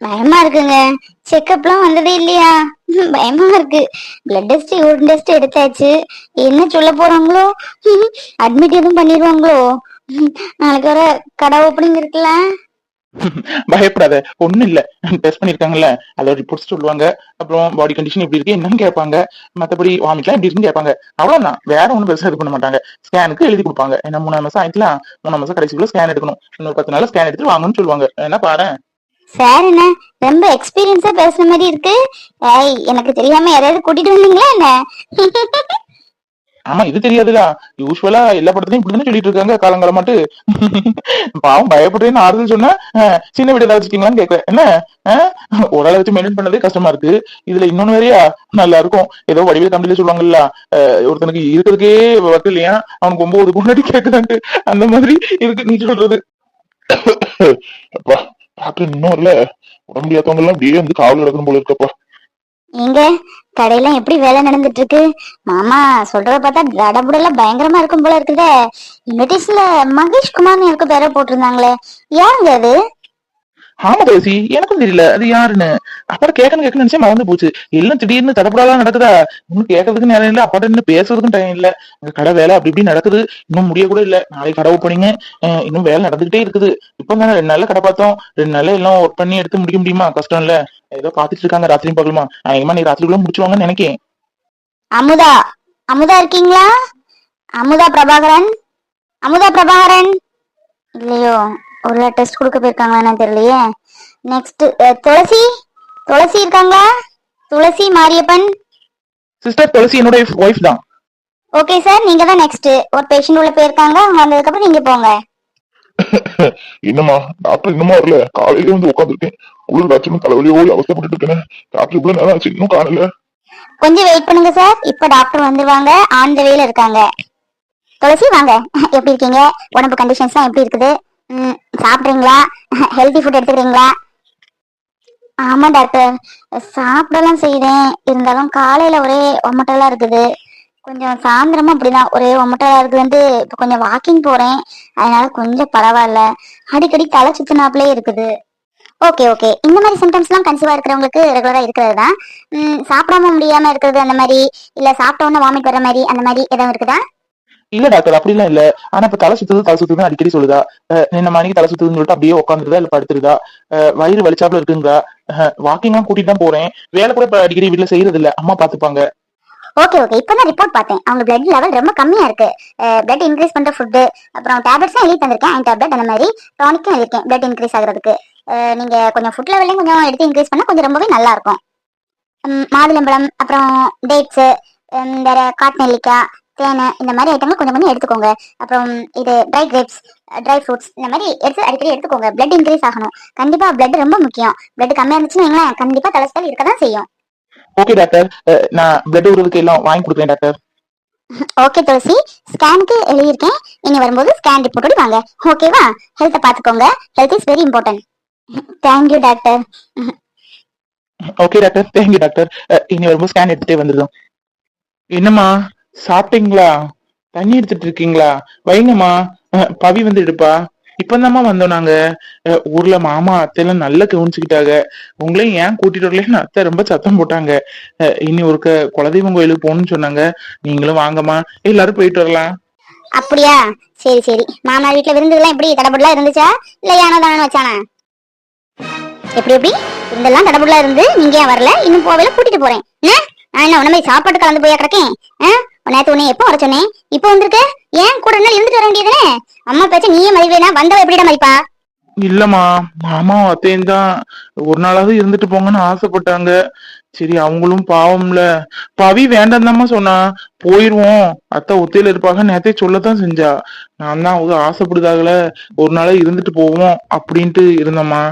பயமா இருக்குங்க. செக்கப்லாம் வந்ததே இல்லையா? பயமா இருக்கு. பிளட் டெஸ்ட் யூரின் டெஸ்ட் எடுத்தாச்சு. என்ன சொல்ல போறாங்களோ? அட்மிட் எதுவும் பண்ணிடுவாங்களோ நாளைக்கு வர கடை ஓப்பனிங் இருக்குல்ல? பயப்படாத. ஒண்ணும் இல்ல. டெஸ்ட் பண்ணிருக்காங்கல்ல. அதோட ரிப்போர்ட்ஸ் சொல்லுவாங்க. அப்புறம் பாடி கண்டிஷன் எப்படி இருக்கு என்னன்னு கேட்பாங்க. மத்தபடி வாமிட்லாம் எப்படி இருக்குன்னு கேட்பாங்க. அவ்வளவுதான். வேற ஒண்ணும் பெருசா இது பண்ண மாட்டாங்க. ஸ்கேனுக்கு எழுதி கொடுப்பாங்க. ஏன்னா மூணாம் மாசம் ஆயிட்டுலாம் மூணாம் மாசம் கடைசிக்குள்ள ஸ்கேன் எடுக்கணும். இன்னொரு பத்து நாள் ஸ்கேன் எடுத்துட்டு வாங்கன்னு சொல்லுவாங்க. என்ன பாரு சார் என்ன? ரொம்ப எக்ஸ்பீரியன்ஸா பேசுற மாதிரி இருக்கு. ஏய் எனக்கு தெரியாம யாரையாவது கூட்டிட்டு வந்தீங்களா என்ன? ஆமா இது தெரியாதுடா. யூஸ்வலா எல்லா படத்துலயும் இப்படிதானே சொல்லிட்டு இருக்காங்க காலங்காலமாட்டு. பாவம் பயப்படுறேன்னு ஆறுதல் சொன்னா சின்ன வீடு ஏதாவது வச்சுக்கீங்களான்னு கேக்குறேன். என்ன? ஒரு ஆளை வச்சு மெயின்டைன் பண்ணதே கஷ்டமா இருக்கு. இதுல இன்னொன்னு வேறையா? நல்லா இருக்கும். ஏதோ வடிவில் தம்பியில சொல்லுவாங்கல்ல அஹ், ஒருத்தனுக்கு இருக்கிறதுக்கே வக்கு இல்லையா? அவனுக்கு ஒன்பது முன்னாடி கேக்குறாங்க அந்த மாதிரி இருக்கு நீ சொல்றது. அப்பா. பாக்க இன்னும் இல்ல. உடம்பு முடியாதவங்க எல்லாம் அப்படியே வந்து காவல் நடக்கணும் போல இருக்கப்பா எங்க கடையெல்லாம் எப்படி வேலை நடந்துட்டு இருக்கு மாமா சொல்றத பார்த்தா தடபுடல பயங்கரமா இருக்கும் போல இருக்குதே. இன்விடேஷன்ல மகேஷ் குமார்னு யாருக்கோ பேரை போட்டிருந்தாங்களே. ஏங்க அது? ஆமா பேசி எனக்கும் தெரியல. அது யாருன்னு? அப்புறம் கேட்கணும் கேட்கணும் நினைச்சா மறந்து போச்சு. எல்லாம் திடீர்னு தடப்படாதா நடக்குதா? இன்னும் கேட்கறதுக்கு நேரம் இல்ல அப்பாட்ட இன்னும் பேசுறதுக்கும் டைம் இல்ல. அங்க கடை வேலை அப்படி இப்படி நடக்குது. இன்னும் முடிய கூட இல்ல. நாளைக்கு கடை ஓப்பனிங்க இன்னும் வேலை நடந்துகிட்டே இருக்குது. இப்போ தானே ரெண்டு நாள்ல கடை பார்த்தோம். ரெண்டு நாள்ல எல்லாம் ஒர்க் பண்ணி எடுத்து முடிக்க முடியுமா? கஷ்டம் இல்ல. ஏதோ பாத்துட்டு இருக்காங்க ராத்திரியும் பார்க்கலாமா அதிகமா நீ ராத்திரிக்குள்ள முடிச்சுவாங்கன்னு நினைக்கேன். அமுதா அமுதா இருக்கீங்களா? அமுதா பிரபாகரன்? அமுதா பிரபாகரன்? இல்லையோ. ஒரு டெஸ்ட் கொடுக்க போயிருக்காங்களா என்னன்னு தெரியலையே. நெக்ஸ்ட் துளசி? துளசி இருக்காங்களா? துளசி மாரியப்பன்? சிஸ்டர் துளசி என்னோட ஒய்ஃப் தான். ஓகே சார் நீங்க தான் நெக்ஸ்ட் ஒரு பேஷண்ட் உள்ள போயிருக்காங்க. அவங்க வந்ததுக்கு அப்புறம் நீங்க போங்க. என்னம்மா? டாக்டர் இன்னுமா வரல. காலையில வந்து உட்காந்துருக்கேன் குளிர் காய்ச்சலும் தலைவலியோடு அவஸ்தைப்பட்டு இருக்கேன். டாக்டர் இவ்வளவு நேரம் ஆச்சு. இன்னும் காணல. கொஞ்சம் வெயிட் பண்ணுங்க சார் இப்ப டாக்டர் வந்துருவாங்க. ஆன் த வேல இருக்காங்க. துளசி வாங்க. எப்படி இருக்கீங்க? உடம்பு கண்டிஷன்ஸ்லாம் எப்படி இருக்குது? சாப்பிட்றீங்களா? ஹெல்தி ஃபுட் எடுத்துக்கிறீங்களா? ஆமாம் டாக்டர். சாப்பிடலாம் செய்கிறேன் இருந்தாலும் காலையில் ஒரே ஒமட்டலாக இருக்குது. கொஞ்சம் சாயந்தரமும் அப்படிதான். ஒரே ஒமட்டலாக இருக்குதுன்ட்டு இப்போ கொஞ்சம் வாக்கிங் போகிறேன் அதனால கொஞ்சம் பரவாயில்ல. அடிக்கடி தலை சுத்தினாப்லே இருக்குது. ஓகே ஓகே இந்த மாதிரி சிம்டம்ஸ்லாம் கன்சிவாக இருக்கிறவங்களுக்கு ரெகுலராக இருக்கிறது தான். ம், சாப்பிடாம முடியாமல் இருக்கிறது அந்த மாதிரி இல்லை சாப்பிட்ட வாமிட் வர மாதிரி அந்த மாதிரி எதாவது இருக்குதா? இல்ல டாக்டர் அப்படிலாம் இல்ல. ஆனா இப்ப தலை சுத்துது தலை சுத்துதுன்னு அடிக்கடி சொல்லுதா? அஹ் நின்ன மணிக்கு தலை சுத்துதுன்னு சொல்லிட்டு அப்படியே உட்காந்துருதா இல்ல படுத்துருதா? வயிறு வலிச்சாப்புல இருக்குங்களா வாக்கிங் எல்லாம் கூட்டிட்டு தான் போறேன். வேலை கூட இப்ப அடிக்கடி வீட்டுல செய்யறது இல்ல அம்மா பாத்துப்பாங்க. ஓகே ஓகே இப்பதான் ரிப்போர்ட் பார்த்தேன். அவங்க பிளட் லெவல் ரொம்ப கம்மியா இருக்கு. பிளட் இன்க்ரீஸ் பண்ற ஃபுட் அப்புறம் டேப்லெட்ஸும் எழுதி தந்திருக்கேன் அண்ட் டேப்லெட் அந்த மாதிரி டானிக்கும் எழுதிருக்கேன் பிளட் இன்க்ரீஸ் ஆகுறதுக்கு. நீங்க கொஞ்சம் ஃபுட் லெவலையும் கொஞ்சம் எடுத்து இன்க்ரீஸ் பண்ணா கொஞ்சம் ரொம்பவே நல்லா இருக்கும். மாதுளம்பழம் அப்புறம் டேட்ஸ் வேற காட்டு நெல்லிக்காய் தேனை இந்த மாதிரி ஐட்டங்கள் கொஞ்சம் கொஞ்சம் எடுத்துக்கோங்க. அப்புறம் இது ட்ரை கிரேப்ஸ் ட்ரை ஃப்ரூட்ஸ் இந்த மாதிரி எடுத்து அடிக்கடி எடுத்துக்கோங்க. பிளட் இன்க்ரீஸ் ஆகணும். கண்டிப்பா பிளட் ரொம்ப முக்கியம். பிளட் கம்மியா இருந்துச்சுன்னு கண்டிப்பா தலஸ்தல் இருக்க தான் செய்யும். ஓகே டாக்டர் நான் பிளட் விடுறதுக்கு எல்லாம் வாங்கி கொடுக்குறேன் டாக்டர் ஓகே துளசி. ஸ்கேனுக்கு எழுதியிருக்கேன். நீங்க வரும்போது ஸ்கேன் ரிப்போர்ட்டோட வாங்க. ஓகேவா ஹெல்த்தை பார்த்துக்கோங்க. Health is very important thank you doctor okay doctor thank you doctor ah இனி வரும்போது ஸ்கேன் எடுத்துட்டே வந்துருந்தோம் என்னம்மா? சாப்பிட்டீங்களா? தண்ணி எடுத்துட்டு இருக்கீங்களா? வைங்கம்மா. பவி வந்து எடுப்பா. வந்தோம் நாங்க. ஊர்ல மாமா அத்தை எல்லாம் நல்லா கவனிச்சுக்கிட்டாங்க. உங்களையும் ஏன் கூட்டிட்டு வரலன்னு அத்தை ரொம்ப சத்தம் போட்டாங்க. அஹ் இனி ஒரு குலதெய்வம் கோயிலுக்கு போகணும்னு சொன்னாங்க. நீங்களும் வாங்கம்மா. எல்லாரும் போயிட்டு வரலாம். அப்படியா? சரி சரி. மாமா வீட்டுல விருந்துலாம் எப்படி? தடபுடலா இருந்துச்சா? இல்ல யானோ தானோ வச்சானா? எப்படி எப்படி? விருந்தெல்லாம் தடபுடலா இருந்து நீங்க ஏன் வரல? இன்னும் போவேல கூட்டிட்டு போறேன். நான் என்ன உன்ன சாப்பாட்டு கலந்து போயா கிடக்கேன்? நேத்து உன்னை எப்போ வர சொன்னேன்? இப்போ வந்திருக்க? ஏன் கூட என்ன இருந்துட்டு வர வேண்டியதுனே அம்மா பேச்ச நீயே மதிக்கலைனா வந்தவ எப்படிடா மதிப்பா? இல்லம்மா மாமாவும் அத்தையும் தான். ஒரு நாளாவது இருந்துட்டு போங்கன்னு ஆசைப்பட்டாங்க. சரி அவங்களும் பாவம்ல. பவி வேண்டாம் சொன்னா. போயிருவோம். அத்தை ஒத்தையில இருப்பாங்க. நேத்தே சொல்லத்தான் செஞ்சா. நான் தான் அவங்க ஆசைப்படுதாகல. ஒரு நாளா இருந்துட்டு போவோம். அப்படின்ட்டு இருந்தம்மா.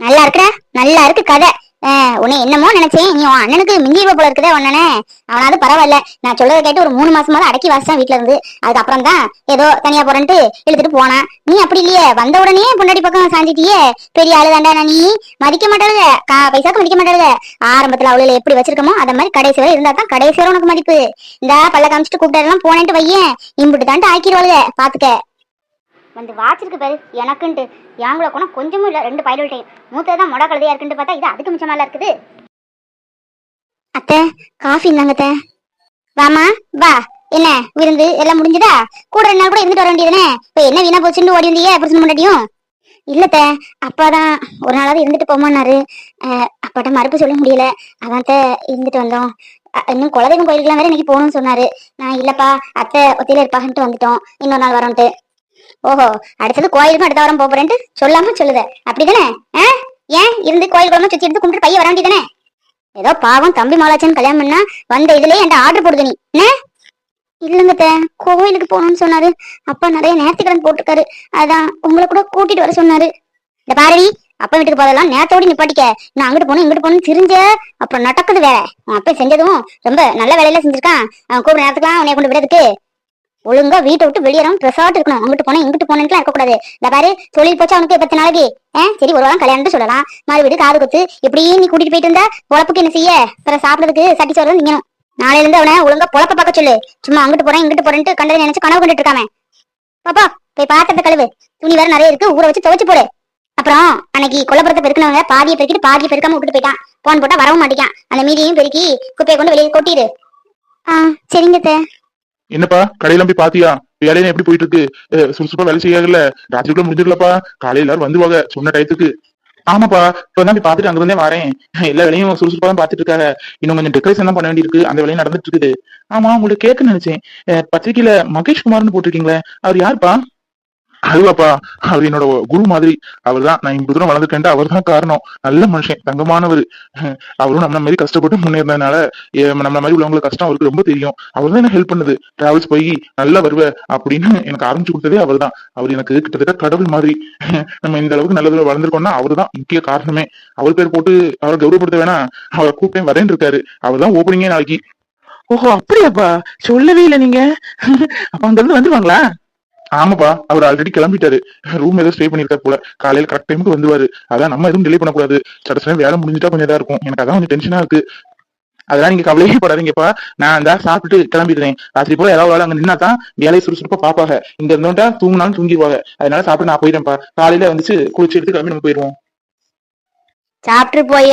நல்லா இருக்குடா. நல்லா இருக்கு கதை. உன்னை என்னமோ நினைச்சேன். நீ உன் அண்ணனுக்கு மிஞ்சிருவ போல இருக்குதே உன்னனே அவனாவது பரவாயில்ல. நான் சொல்றதை கேட்டு ஒரு மூணு மாசமாவது அடக்கி வாசிச்சான் வீட்ல இருந்து. அதுக்கப்புறம் தான் ஏதோ தனியா போறேன்ட்டு இழுத்துட்டு போனான். நீ அப்படி இல்லையே. வந்த உடனே பொண்டாடி பக்கம் சாஞ்சிட்டியே. பெரிய ஆளு தாண்டா நீ. மதிக்க மாட்டாளுக பைசாக்கு மதிக்க மாட்டாளுக ஆரம்பத்துல அவளுல எப்படி வச்சிருக்கமோ அத மாதிரி கடைசி வரை இருந்தா தான் கடைசி வரை உனக்கு மதிப்பு. இந்த பல்ல காமிச்சிட்டு கூப்பிட்டாரெல்லாம் போனேன்ட்டு வையேன். இம்புட்டு தான்ட்டு ஆக்கிடுவாளுக பாத்துக்க. வந்து வாட்சிருக்கு பாரு எனக்குன்ட்டு. யாங்குல கூட கொஞ்சமும் இல்லை ரெண்டு பயலுட்டையும் மூத்தது தான் மொட கழுதையாக இருக்குன்னு பார்த்தா இது அதுக்கு மிச்சமா இருக்குது. அத்தை காஃபி இந்தாங்க வாமா வா. என்ன விருந்து எல்லாம் முடிஞ்சதா? கூட ரெண்டு நாள் கூட இருந்துட்டு வர வேண்டியதுனே இப்போ என்ன வீணா போச்சுன்னு ஓடி வந்தீங்க புருஷன் முன்னாடியும் இல்லத்த அப்பாதான் ஒரு நாளாவது இருந்துட்டு போமான்னாரு. அஹ், அப்பாட்ட மறுப்பு சொல்ல முடியல. அதான் அத்தை இருந்துட்டு வந்தோம். இன்னும் குலதெய்வம் கோயிலுக்குலாம் வேற இன்னைக்கு போகணும்னு சொன்னாரு. நான் இல்லப்பா அத்தை ஒத்தையில இருப்பாங்கன்ட்டு வந்துட்டோம். இன்னொரு நாள் வரோன்ட்டு. ஓஹோ அடுத்தது கோயிலுக்கும் அடுத்த வாரம் போறேன்ட்டு சொல்லாம சொல்லுத. அப்படிதானே? ஆ? ஏன் இருந்து கோயில் குளமா சுத்தி எடுத்து கும்பிட்டு பைய வர வேண்டியதானே ஏதோ பாவம் தம்பி மாலாச்சன் கல்யாணம் பண்ணா வந்த இதுலயே என்கிட்ட ஆர்டர் போடுது நீ. என்ன? இல்லைங்க கோயிலுக்கு போகணும்னு சொன்னாரு. அப்பா நிறைய நேர்த்திக்கடன் போட்டிருக்காரு. அதான் உங்களை கூட கூட்டிட்டு வர சொன்னாரு. இந்த பாரதி அப்பா வீட்டுக்கு போதெல்லாம் நேரத்தோடு நிப்பாட்டிக்க. நான் அங்கிட்டு போகணும் இங்கிட்டு போகணும் தெரிஞ்ச அப்புறம் நடக்குது வேலை உன் அப்பா செஞ்சதும் ரொம்ப நல்ல வேலையில செஞ்சிருக்கான். அவன் கூப்பிட நேரத்துக்குலாம் உன்னை கொண்டு விடுறதுக்கு. ஒழுங்கா வீட்டை விட்டு வெளியேறாம பிரசாட் இருக்கணும். அங்கிட்டு போனா இங்கிட்டு போனேன்லாம் இருக்கக்கூடாது. இந்த பாரு தொழில் போச்சு அவனுக்கு பத்து நாளைக்கு? ஏன் சரி ஒரு வாரம் கல்யாணம் சொல்லலாம். மறுபடியும் காது குத்து. இப்படியே நீ கூட்டிட்டு போயிட்டு இருந்தா பொழப்புக்கு என்ன செய்ய? அப்புறம் சாப்பிடறதுக்கு சட்டி சோறு நீங்க நாளையில இருந்து அவனை ஒழுங்கா பொழப்ப பார்க்க சொல்லு. சும்மா அங்கிட்டு போறேன் இங்கிட்டு போறேன்ட்டு கண்டதை நினைச்சு கனவு கண்டுட்டு இருக்காம. பாப்பா போய் பாத்திரத்தை கழுவு. துணி வேற நிறைய இருக்கு ஊற வச்சு துவைச்சு போடு. அப்புறம் அன்னைக்கு கொல்லப்புறத்தை பெருக்கினவங்க பாதியை பெருக்கிட்டு பாதியை பெருக்காம விட்டுட்டு போயிட்டான். போன் போட்டா வரவும் மாட்டேங்கான் அந்த மீதியும் பெருக்கி குப்பையை கொண்டு வெளியே கொட்டிடு. ஆ சரிங்க அத்தை. என்னப்பா கடையெல்லாம் போய் பாத்தியா? வேலையில எப்படி போயிட்டு இருக்கு சுறுசுறுப்பா வேலை செய்யாதுல்ல ராத்திரிக்குள்ள முடிஞ்சிடலப்பா காலையில எல்லாரும் வந்துவாங்க சொன்ன டயத்துக்கு. ஆமாப்பா இப்பதான் போய் பாத்துட்டு அங்க இருந்தே வரேன். எல்லா வேலையும் சுறுசுறுப்பா தான் பாத்துட்டு இருக்காங்க. இன்னும் கொஞ்சம் டெக்கரேஷன் தான் பண்ண வேண்டியிருக்கு. அந்த வேலையும் நடந்துட்டு இருக்குது. ஆமா உங்களுக்கு கேட்க நினைச்சேன். பத்திரிகையில பத்திரிக்கையில மகேஷ் குமார்னு போட்டிருக்கீங்களே அவர் யாருப்பா? அதுவாப்பா அவர் என்னோட குரு மாதிரி. அவர் தான் நான் இப்படி தூரம் வளர்ந்துட்டேன் அவர் தான் காரணம். நல்ல மனுஷன் தங்கமானவர். அவரும் நம்ம மாதிரி கஷ்டப்பட்டு முன்னேறதுனால ஏ- நம்ம மாதிரி உள்ளவங்களுக்கு கஷ்டம் அவருக்கு ரொம்ப தெரியும். அவர் தான் எனக்கு ஹெல்ப் பண்ணுது? டிராவல்ஸ் போய் நல்லா வருவ அப்படின்னு எனக்கு ஆரம்பிச்சு கொடுத்ததே அவர் தான் அவர் எனக்கு கிட்டத்தட்ட கடவுள் மாதிரி. நம்ம இந்த அளவுக்கு நல்லதுல வளர்ந்துருக்கோம்னா அவர் தான் முக்கிய காரணமே. அவர் பேர் போட்டு அவரை கௌரவப்படுத்த வேணா அவரை கூப்பிட்டேன் வரேன் இருக்காரு. அவர் தான் ஓப்பனிங்கே நாளைக்கு. ஓஹோ அப்படியாப்பா? சொல்லவே இல்லை நீங்க. அப்ப அங்க இருந்து வந்துருவாங்களா? ஆமாப்பா அவர் ஆல்ரெடி கிளம்பிட்டாரு. ரூம் ஏதோ ஸ்டே பண்ணிருக்காரு போல. காலையில கரெக்ட் டைமுக்கு வந்துருவாரு. அதான் நம்ம எதுவும் டிலே பண்ணக்கூடாது. சடசன வேலை முடிஞ்சிட்டா கொஞ்சம் இதா இருக்கும். எனக்கு அதான் கொஞ்சம் டென்ஷனா இருக்கு. அதெல்லாம் நீங்க கவலையே படாதீங்கப்பா. நான் அந்த சாப்பிட்டு கிளம்பிடுறேன். ராத்திரி போல ஏதாவது அங்க நின்னா தான் வேலையை சுறுசுறுப்பா பாப்பாங்க இங்க இருந்தோம்டா தூங்கினாலும் தூங்கிடுவாங்க. அதனால சாப்பிட்டு நான் போயிட்டேன்ப்பா காலையில வந்துச்சு குளிச்சு எடுத்து கிளம்பி நம்ம போயிருவோம் சாப்பிட்டு போய.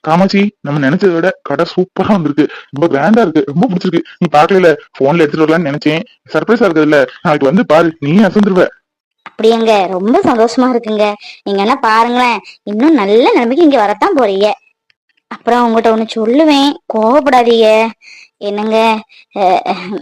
காமாட்சி நம்ம நினைச்சதை விட கடை சூப்பரா வந்திருக்கு. ரொம்ப கிராண்டா இருக்கு. ரொம்ப பிடிச்சிருக்கு. நீ பாக்கல போன்ல எடுத்துட்டு வரலாம்னு நினைச்சேன். சர்ப்ரைஸா இருக்குதுல்ல நாளைக்கு வந்து பாரு நீ அசந்துருவ. அப்படியேங்க. ரொம்ப சந்தோஷமா இருக்குங்க. நீங்க என்ன பாருங்களேன். இன்னும் நல்ல நிலைமைக்கு இங்க வரத்தான் போறீங்க. அப்புறம் உங்ககிட்ட ஒண்ணு சொல்லுவேன். கோவப்படாதீங்க. என்னங்க? அஹ்,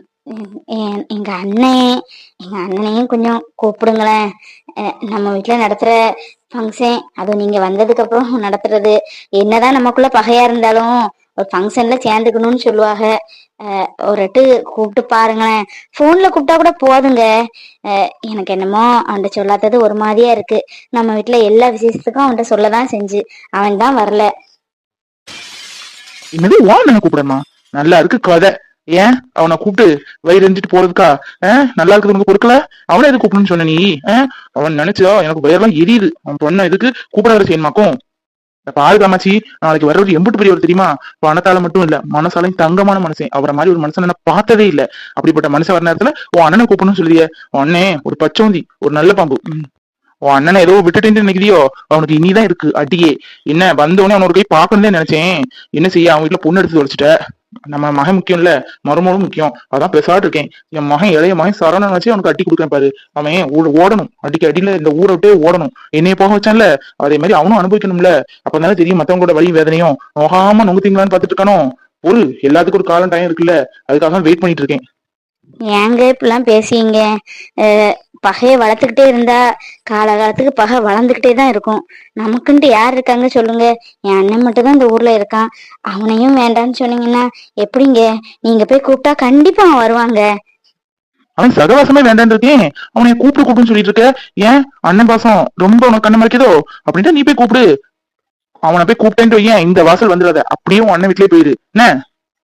எ- எங்க அண்ணன் எங்க அண்ணனையும் கொஞ்சம் கூப்பிடுங்களேன். அஹ், நம்ம வீட்டுல நடத்துற ஃபங்க்ஷன் அதுவும் நீங்க வந்ததுக்கு அப்புறம் நடத்துறது என்னதான் நமக்குள்ள பகையா இருந்தாலும் ஒரு ஃபங்க்ஷன்ல சேர்ந்துக்கணும்னு சொல்லுவாங்க. ஒரு எட்டு கூப்பிட்டு பாருங்களேன். போன்ல கூப்பிட்டா கூட போதுங்க. எனக்கு என்னமோ அவன்கிட்ட சொல்லாதது ஒரு மாதிரியா இருக்கு. நம்ம வீட்டுல எல்லா விசேஷத்துக்கும் அவன்கிட்ட சொல்லதான் செஞ்சு அவன் தான் வரல. என்னது வான்னு கூப்பிடமா நல்லா இருக்கு கதை. ஏன்? அவனை கூப்பிட்டு வயிறு எரிஞ்சிட்டு போறதுக்கா? நல்லா இருக்குது உனக்கு பொறுக்கல அவனை எதுக்கு கூப்பிடணும்னு சொன்ன நீ? அவன் நினைச்சா எனக்கு வயிறெல்லாம் எரியுது. அவன் பொண்ணை எதுக்கு கூப்பிட வர செய்யணுமாக்கும்? இந்த பாரு காமாச்சி நாளைக்கு வர்றது எம்பிட்டு பெரியவர் தெரியுமா? பணத்தால மட்டும் இல்ல மனசாலையும் தங்கமான மனுஷன் அவரை மாதிரி ஒரு மனுஷன் நான் பார்த்ததே இல்ல. அப்படிப்பட்ட மனுஷன் வர நேரத்துல உன் அண்ணனை கூப்பிடணும்னு சொல்லிய உன் அண்ணே ஒரு பச்சோந்தி ஒரு நல்ல பாம்பு. ம். உன் அண்ணனை ஏதோ விட்டுட்டு நினைக்கிறியோ? அவனுக்கு இனிதான் இருக்கு அடியே. என்ன வந்தவனே அவனோட ஒரு கை பார்க்கணும்னு நினைச்சேன். என்ன செய்ய? அவன் வீட்டுல பொண்ணு எடுத்து தொலைச்சிட்ட நம்ம மகன் முக்கியம் இல்ல மருமகளும் முக்கியம். அதான் பெசாட்டு இருக்கேன். என் மகன் இளைய மகன் சரவணன் வச்சு அவனுக்கு அட்டி கொடுக்கேன் பாரு. அவன் ஓடணும். அடிக்க அடியில இந்த ஊரை விட்டே ஓடணும். என்னைய போக வச்சான்ல? அதே மாதிரி அவனும் அனுபவிக்கணும்ல. அப்பதானே தெரியும் மத்தவங்களோட வழி வேதனையும். நோகாம நொங்குத்தீங்களான்னு பாத்துட்டு இருக்கானோ? ஒரு எல்லாத்துக்கும் ஒரு காலம் டைம் இருக்குல்ல. அதுக்காக வெயிட் பண்ணிட்டு இருக்கேன். ஏங்க இப்பெல்லாம் பேசிங்க பகையை வளர்த்துக்கிட்டே இருந்தா காலகாலத்துக்கு பகை வளர்ந்துக்கிட்டே தான் இருக்கும். நமக்குன்ட்டு யார் இருக்காங்க சொல்லுங்க. என் அண்ணன் மட்டும் தான் இந்த ஊர்ல இருக்கான். அவனையும் வேண்டான்னு சொன்னீங்கன்னா எப்படிங்க? நீங்க போய் கூப்பிட்டா கண்டிப்பா அவன் வருவாங்க. அவன் சகவாசமே வேண்டான்னு இருக்கேன் அவனை கூப்பிடு கூப்பிடுன்னு சொல்லிட்டு இருக்க. ஏன்? அண்ணன் பாசம் ரொம்ப உனக்கு கண்ணு மறைக்குதோ? அப்படின்ட்டு நீ போய் கூப்பிடு. அவனை போய் கூப்பிட்டேன்ட்டு ஏன் இந்த வாசல் வந்துடாத. அப்படியே உன் அண்ணன் வீட்லயே போயிரு. என்ன?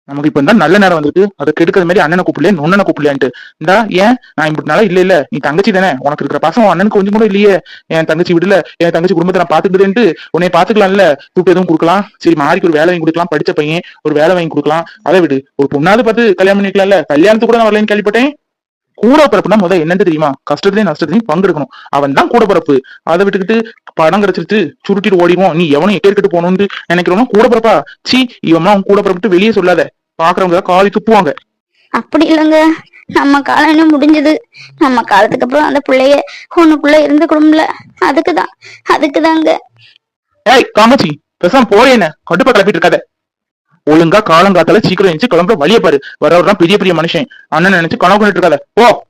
நமக்கு இப்ப இருந்தா நல்ல நேரம் வந்துட்டு அதை கெடுக்கிற மாதிரி அண்ணனை கூப்பிடல நொண்ணனை கூப்பிடலான்ட்டு இந்தா ஏன்? நான் இப்படினால இல்ல இல்ல. நீ தங்கச்சி தானே. உனக்கு இருக்கிற பாசம் அண்ணனுக்கு கொஞ்சம் கூட இல்லையே. என் தங்கச்சி விடல. என் தங்கச்சி குடும்பத்தை நான் பாத்துக்கிட்டேன்ட்டு உன்னை பாத்துக்கலாம்ல கூப்பிட்டு எதுவும் கொடுக்கலாம். சரி மாறிக்கு ஒரு வேலை வாங்கி கொடுக்கலாம். படிச்ச பையன் ஒரு வேலை வாங்கி கொடுக்கலாம். அதை விடு. ஒரு பொண்ணாவது பார்த்து கல்யாணம் பண்ணிக்கலாம்ல. கல்யாணத்துக்கு கூட நான் வரலன்னு கேள்விப்பட்டேன். கூட பிறப்புனா முத என்னன்னு தெரியுமா? கஷ்டத்துலயும் நஷ்டத்துலயும் பங்கெடுக்கணும். அவன் தான் கூட பிறப்பு அதை விட்டுக்கிட்டு பணம் கிடைச்சிட்டு சுருட்டிட்டு ஓடிடுவோம். நீ எவனும் எக்கேற்கிட்டு போகணும்னு நினைக்கிறவனா கூட பிறப்பா சீ இவன் அவன் கூட பிறப்பிட்டு வெளியே சொல்லாத. பாக்குறவங்க காவி துப்புவாங்க. அப்படி இல்லைங்க. நம்ம காலம் இன்னும் முடிஞ்சது. நம்ம காலத்துக்கு அப்புறம் அந்த பிள்ளைய ஒண்ணுக்குள்ள இருந்துக்கணும்ல. அதுக்குதான். அதுக்குதாங்க. ஏய் காமாச்சி பேசாம போறே என்ன? கடுப்பா கிளப்பிட்டு இருக்காத. ஒழுங்கா காலங்காத்தால சீக்கிரம் எழுந்து கிளம்புற வழிய பாரு. வரவர்தான் பெரிய பெரிய மனுஷன். அண்ணன் நினைச்சு கனவு பண்ணிட்டு இருக்காத. போ.